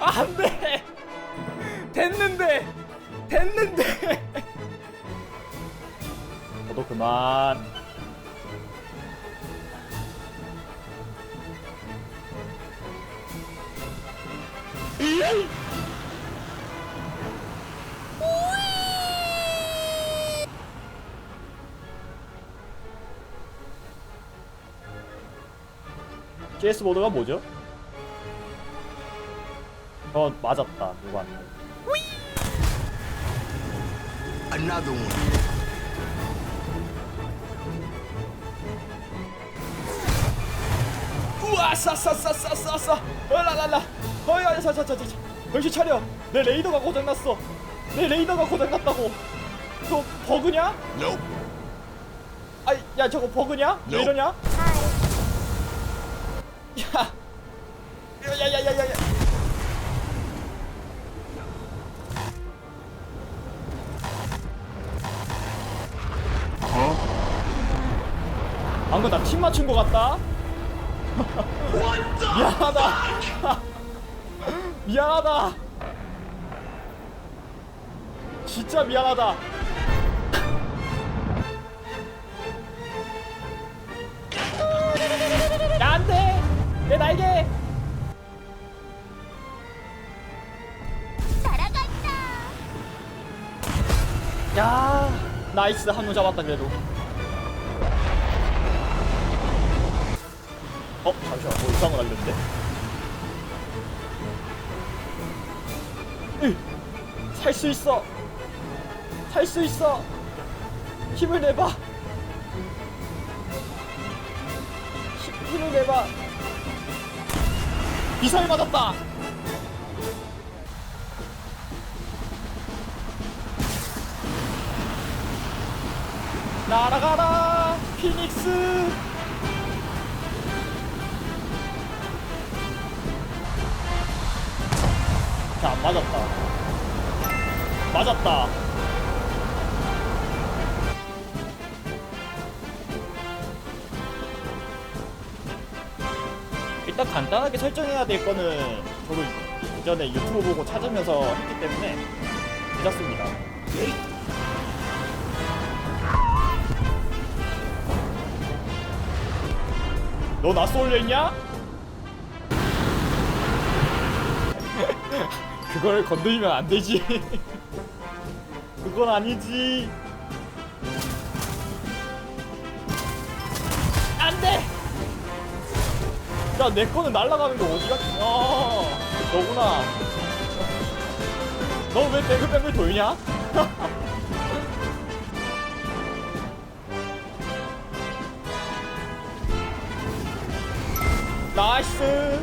안돼. 됐는데. 됐는데. 저도 그만. GS 모드가 뭐죠? 어 맞았다 누구한테 Another one. 우와 싸싸싸싸싸싸 어라라라 어야 자자자자 정신 차려 내 레이더가 고장났어 내 레이더가 고장났다고 저 버그냐? Nope. 아이 야 저거 버그냐? 왜. 이러냐? 야 야야야야야 방금 나 팀 맞춘 거 같다? 미안하다. 미안하다. 진짜 미안하다. 야 안돼. 내 날개. 날아간다. 야 나이스. 한 놈 잡았다 그래도 어 잠시만. 뭐 이상한 거 날렸는데? 살 수 있어. 살 수 있어. 힘을 내봐. 힘, 힘을 내봐. 미사일 맞았다. 날아가라 피닉스 맞았다. 맞았다. 일단 간단하게 설정해야 될 거는 저도 예전에 유튜브 보고 찾으면서 했기 때문에 괜찮습니다. 너 나 쏠려 있냐? 그걸 건드리면 안 되지. 그건 아니지. 안 돼! 야, 내 거는 날아가는 게 어디가? 어, 너구나. 너 왜 뱅글뱅글 돌냐? 나이스!